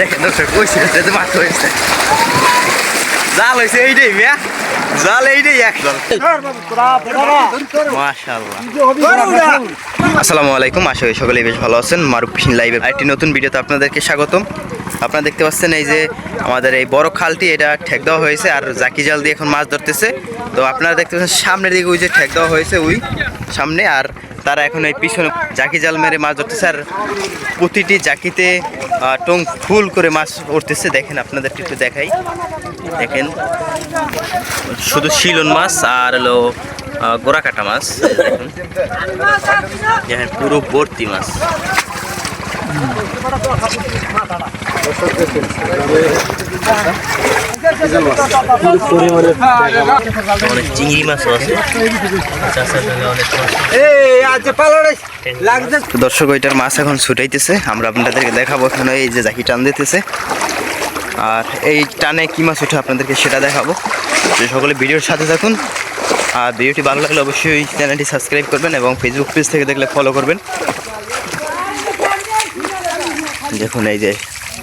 দেখেন মাছ হয়েছে। জাল হয়েছে এইটাই, মিয়া। জাল এইটাই এক আসসালামু আলাইকুম, আশা করি সকলেই বেশ ভালো আছেন। মারুফ ফিশিং লাইভে একটি নতুন ভিডিওতে আপনাদেরকে স্বাগতম। আপনারা দেখতে পাচ্ছেন এই যে আমাদের এই বড় খালটি, এটা ঠেক দেওয়া হয়েছে, আর জাকি জাল দিয়ে এখন মাছ ধরতেছে। তো আপনারা দেখতে পাচ্ছেন সামনের দিকে ওই যে ঠেক দেওয়া হয়েছে, ওই সামনে, আর তারা এখন এই পিছনে জাকি জাল মেরে মাছ ধরতেছে। আর প্রতিটি জাকিতে টং ফুল করে মাছ উঠতেছে। দেখেন আপনাদেরকে একটু দেখাই। দেখেন, শুধু শিলন মাছ আর হলো গোড়া কাটা মাছ। দেখেন, পুরো ভর্তি মাছ। অনেক চিংড়ি মাছও আছে। দর্শক ওইটার মাছ এখন ছুটাইতেছে। আমরা আপনাদেরকে দেখাবো এখানে এই যে জাকি টান দিতেছে। আর এই টানে কি মাছ ওঠে আপনাদেরকে সেটা দেখাবো। তো সকলে ভিডিওর সাথে থাকুন। আর ভিডিওটি ভালো লাগলে অবশ্যই চ্যানেলটি সাবস্ক্রাইব করবেন এবং ফেসবুক পেজ থেকে দেখলে ফলো করবেন। দেখুন এই যে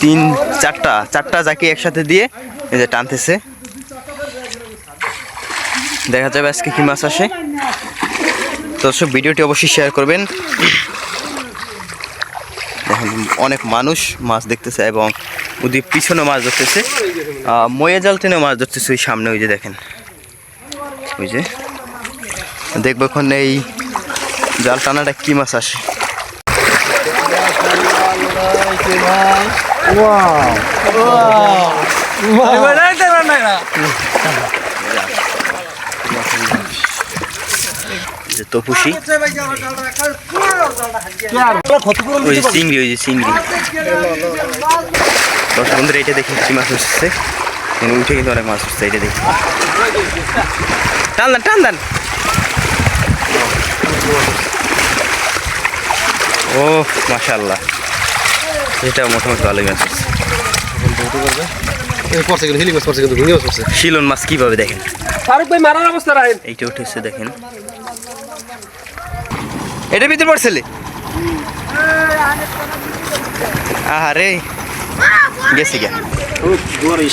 তিন চারটা চারটা জাকি একসাথে দিয়ে এই যে টানতেছে। দেখা যাবে আজকে কি মাছ আসে। তো সব ভিডিওটি অবশ্যই শেয়ার করবেন। দেখেন, অনেক মানুষ মাছ দেখতেছে এবং ওদের পিছনে মাছ ধরতেছে। ময়ে জাল টেনে মাছ ধরতেছে ওই সামনে, ওই যে দেখেন। ওই যে। দেখব এখন এই জাল টানাটা কি মাছ আসে। এই যে তপুসি ওই যে চিংড়ি, ওই যে চিংড়ি। দর্শক বন্ধুরা এটা দেখি কি মাছ উঠছে? এখানে উঠে কিন্তু অনেক মাছ উঠছে এটা দেখি। টান দেন টান দেন। ও মাশাল্লাহ এটা মোটামুটি ভালোই মাছ উঠছে। পড়ছে কিন্তু হিলি মাছ পড়ছে কিন্তু মাছ পড়ছে। শিলন মাছ কীভাবে দেখেন? ফারুক ভাই মারার অবস্থা রাখেন। এইটা উঠেছে দেখেন। এটা ভিতরে পড়ছিলে আহারে গেছি গে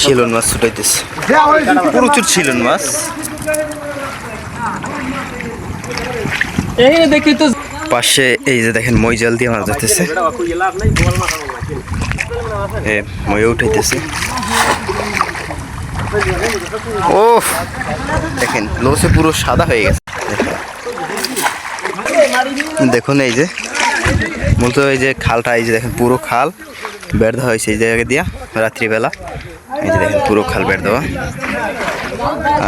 শিলন মাছ ছুটাইতেছে প্রচুর শিলন মাছ। এই দেখি তো পাশে এই যে দেখেন মই জাল দিয়ে মাছ ধরতেছে। দেখেন লোসে পুরো সাদা হয়ে গেছে। দেখুন এই যে, মূলত এই যে খালটা, এই যে দেখেন, পুরো খাল বের দেওয়া হয়েছে এই জায়গা দিয়া, রাত্রিবেলা। এই যে দেখেন, পুরো খাল বের দেওয়া।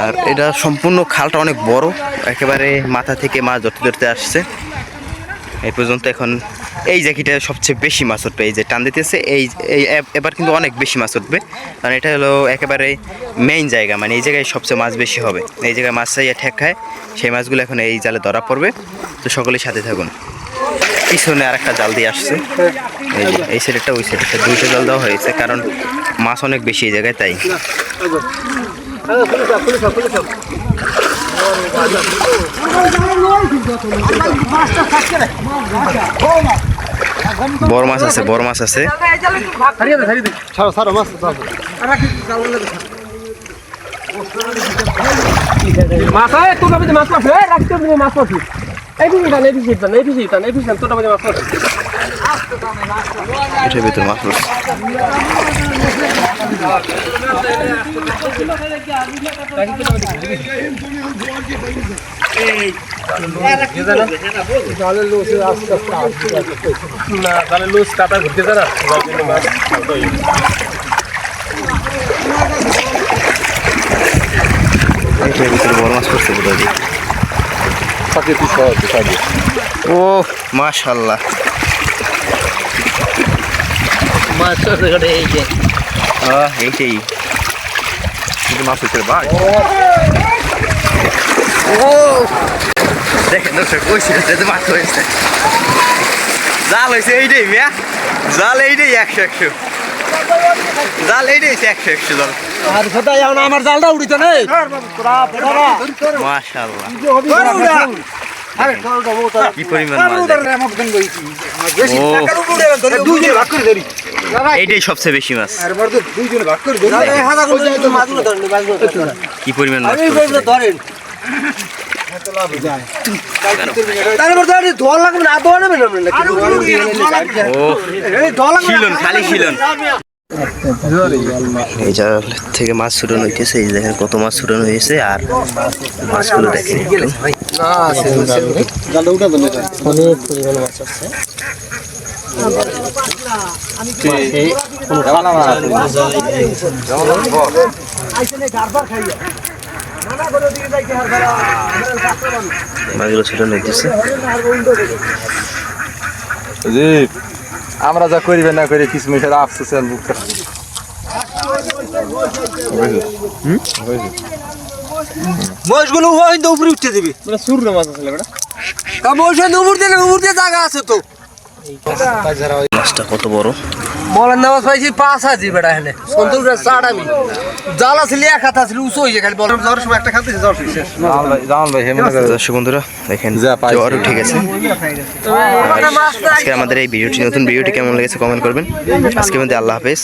আর এটা সম্পূর্ণ খালটা অনেক বড়, একেবারে মাথা থেকে মাছ ধরতে ধরতে আসছে। এই পর্যন্ত এখন এই জায়গাটা সবচেয়ে বেশি মাছ উঠবে, এই যে টান দিতেছে, এই এবার কিন্তু অনেক বেশি মাছ উঠবে। কারণ এটা হলো একেবারে মেইন জায়গা মানে এই জায়গায় সবচেয়ে মাছ বেশি হবে। এই জায়গায় মাছ চাইয়া ঠেক খায়, সেই মাছগুলো এখন এই জালে ধরা পড়বে। তো সকলেই সাথে থাকুন। পিছনে আর একটা জাল দিয়ে আসছে। এই যে, এই সাইডেরটা, ওই সাইডেরটা দুইটা জাল দেওয়া হয়েছে, কারণ মাছ অনেক বেশি এই জায়গায়, তাই। বড় মাছ আছে বড় মাছ আছে। মাছ ছাড়ো মাছ এই রাখতে মাছ মাছ এই টান এই টান এই টান এই টান তোটা মাছ মাছ এটার ভিতরে মাছ রয়েছে না তাহলে লুজ কাটা ঘুরতে যারা এটার ভিতরে বড় মাছ পড়ছে বোধ হয় ও মাশাল্লাহ মাছ করে এই যে এইটাই কিন্তু মাছ হচ্ছে ভাই। ও দেখেন দর্শক ওই সিরিজটাতে মাছ হয়েছে। জাল হয়েছে এইটাই মিয়া। জাল এইটাই একশো একশো। জাল এইটাই একশো একশো জাল। আর সদা এখন আমার জালটা উড়িত নেই মাশাল্লাহ কি পরিমাণ মাছ এইটাই সবচেয়ে বেশি মাছ কি পরিমাণ মাছ এই জাল থেকে মাছ ছুটানো হইতেছে এই যে দেখেন কত মাছ ছুটানো হয়েছে আর মাছগুলো দেখেন একটু মাছগুলো জি আমরা যা করিবে না করে আফসোস বুক মহিষগুলো ওই তো উপরে উঠতে দিবি। সুর মাছ আছে বেটা তা উপর দিয়ে উপর দিয়ে জায়গা আছে তো। মাছটা কত বড়? মলার নামাজ পাইছি পাঁচ হাজি বেড়া এখানে। সন্তোষ আমি। জাল এক হাত উঁচু হয়ে খালি বলার যাওয়ার সময় একটা খাতে জ্বর দর্শক বন্ধুরা দেখেন যা পাই জ্বর ঠিক আছে আজকে আমাদের এই ভিডিওটি নতুন ভিডিওটি কেমন লেগেছে কমেন্ট করবেন। আজকে মধ্যে আল্লাহ হাফেজ।